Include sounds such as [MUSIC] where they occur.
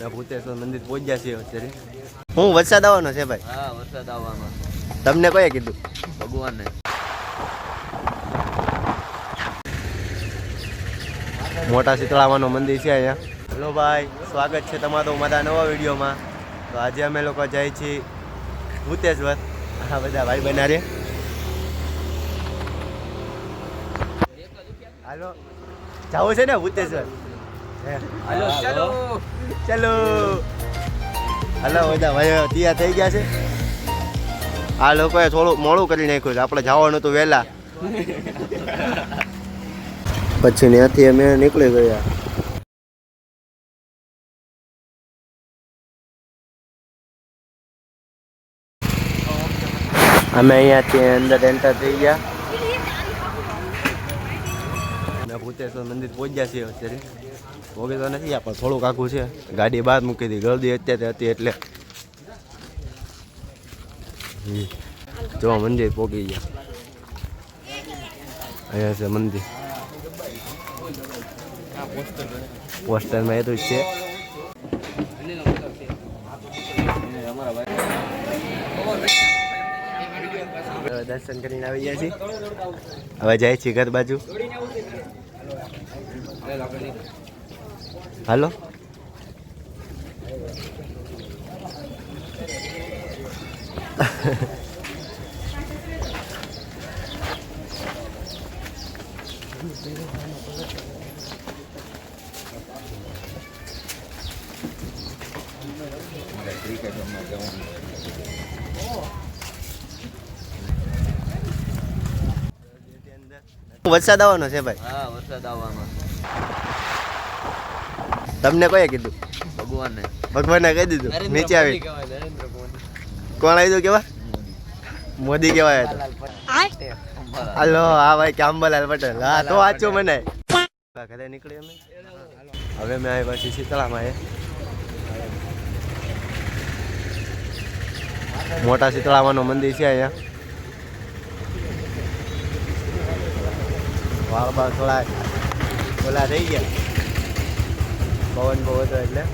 અમે ભૂતેશ્વર મંદિર પહોંચ્યા છીએ અત્યારે. હું વરસાદ આવવાનો છે ભાઈ? હા વરસાદ આવવાનો. તમને કોઈએ કીધું? ભગવાનને. મોટા શીતળામાનું મંદિર છે અહીંયા. હેલો ભાઈ સ્વાગત છે તમારું મારા નવા વિડીયોમાં. તો આજે અમે લોકો જઈએ છીએ ભૂતેશ્વર. આ બધા ભાઈ બના રે. હાલો. જવું છે ને ભૂતેશ્વર? હાલો ચલો. ચલો. હલો બધા ભાઈઓ તૈયાર થઈ ગયા છે. આ લોકોએ થોડું મોડું કરી નાખ્યું છે. આપણે જવાનું હતું વહેલા. [LAUGHS] પછી ત્યાંથી અમે નીકળી ગયા. અમે અહીંયાથી અંદર એન્ટર થઈ ગયા. અમે ભૂતેશ્વર મંદિર પહોંચ્યા છીએ અત્યારે. ભોગે તો નથી પણ થોડુંક આખું છે. ગાડી બહાર મૂકી હતી ગળદી અત્યારે હતી એટલે. જો મંદિર પહોંચી ગયા. અહીંયા છે મંદિર. પોસ્ટરમાં એ તો જ છે દર્શન કરીને આવી ગયા છીએ. હવે જાય છીએ ઘર બાજુ. હાલો. વરસાદ આવવાનો છે ભાઈ. હા વરસાદ આવવામાં તમને કોઈએ કીધું? ભગવાનને. ભગવાને કહી દીધું. નીચે આવી કોણ આવી કેવા? મોદી કેવાય હલો હાલો હા ભાઈ કામબલાલ પટેલ. હા તો વાંચો મને. ઘરે નીકળી અમે. હવે મેં આવી પછી શીતળામાં એ મોટા શીતળામાનું મંદિર છે અહીંયા. વાળ બાળ થોડા ઓલા થઈ ગયા. પવન બહુ હતો એટલે.